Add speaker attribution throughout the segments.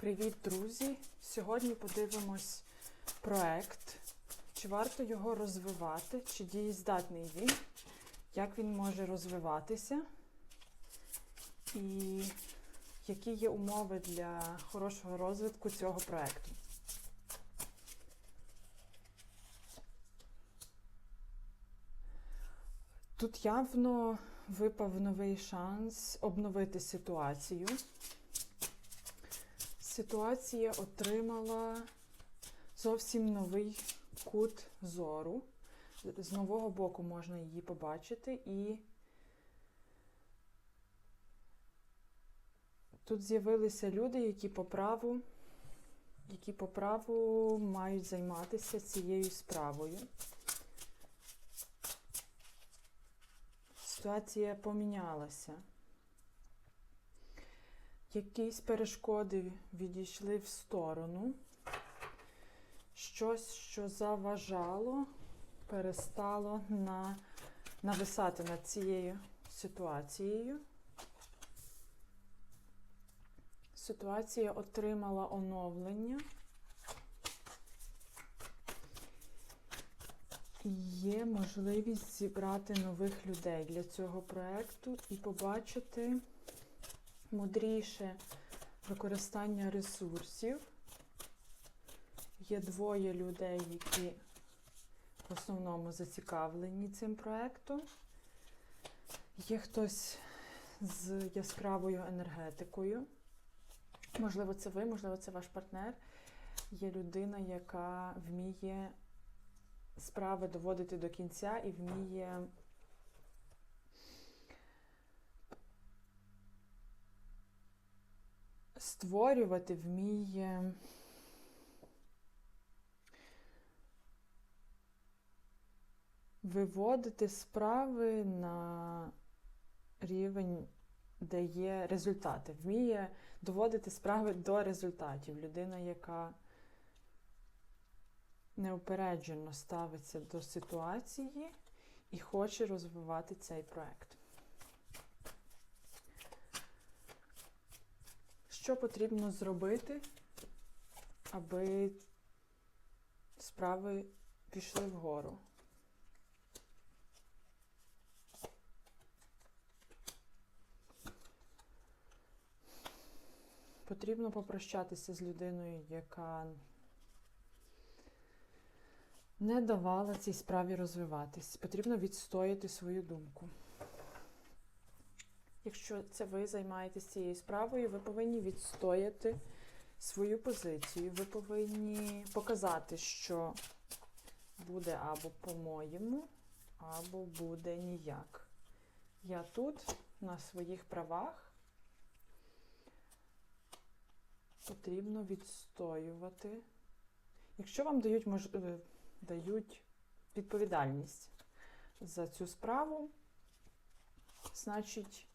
Speaker 1: Привіт, друзі! Сьогодні подивимось проект. Чи варто його розвивати, чи дієздатний він, як він може розвиватися, і які є умови для хорошого розвитку цього проекту. Тут явно випав новий шанс обновити ситуацію. Ситуація отримала зовсім новий кут зору. З нового боку можна її побачити, і тут з'явилися люди, які по праву, які по праву мають займатися цією справою. Ситуація помінялася. Якісь перешкоди відійшли в сторону. Щось, що заважало, перестало на, нависати над цією ситуацією. Ситуація отримала оновлення. І Є можливість зібрати нових людей для цього проєкту і побачити мудріше використання ресурсів. Є двоє людей, які в основному зацікавлені цим проєктом. Є хтось з яскравою енергетикою. Можливо, це ви, можливо, це ваш партнер. Є людина, яка вміє справи доводити до кінця і вміє створювати, вміє виводити справи на рівень, де є результати, вміє доводити справи до результатів. Людина, яка неупереджено ставиться до ситуації і хоче розвивати цей проект. Що потрібно зробити, аби справи пішли вгору? Потрібно попрощатися з людиною, яка не давала цій справі розвиватись. Потрібно відстояти свою думку. Якщо це ви займаєтесь цією справою, ви повинні відстояти свою позицію. Ви повинні показати, що буде або по-моєму, або буде ніяк. Я тут на своїх правах. Потрібно відстоювати. Якщо вам дають мож... е, дають відповідальність за цю справу, значить,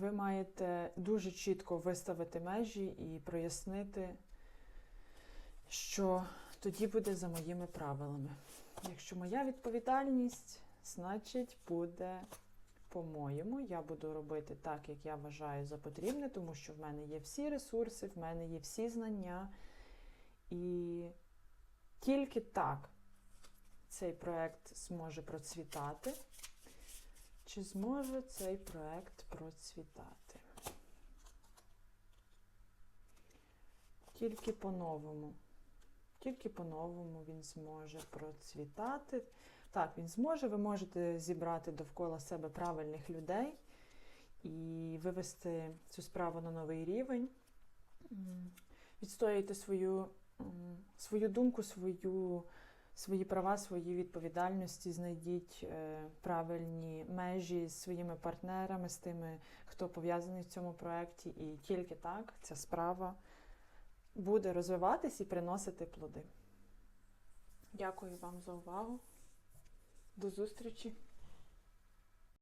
Speaker 1: ви маєте дуже чітко виставити межі і прояснити, що тоді буде за моїми правилами. Якщо моя відповідальність, значить буде по-моєму. Я буду робити так, як я вважаю за потрібне, тому що в мене є всі ресурси, в мене є всі знання. І тільки так цей проект зможе процвітати. Чи зможе цей проект процвітати? Тільки по-новому. Тільки по-новому він зможе процвітати. Так, він зможе, ви можете зібрати довкола себе правильних людей і вивести цю справу на новий рівень, відстояти свою свою думку, свою, свої права, свої відповідальності, знайдіть е, правильні межі з своїми партнерами, з тими, хто пов'язаний в цьому проєкті, і тільки так ця справа буде розвиватись і приносити плоди. Дякую вам за увагу. До зустрічі!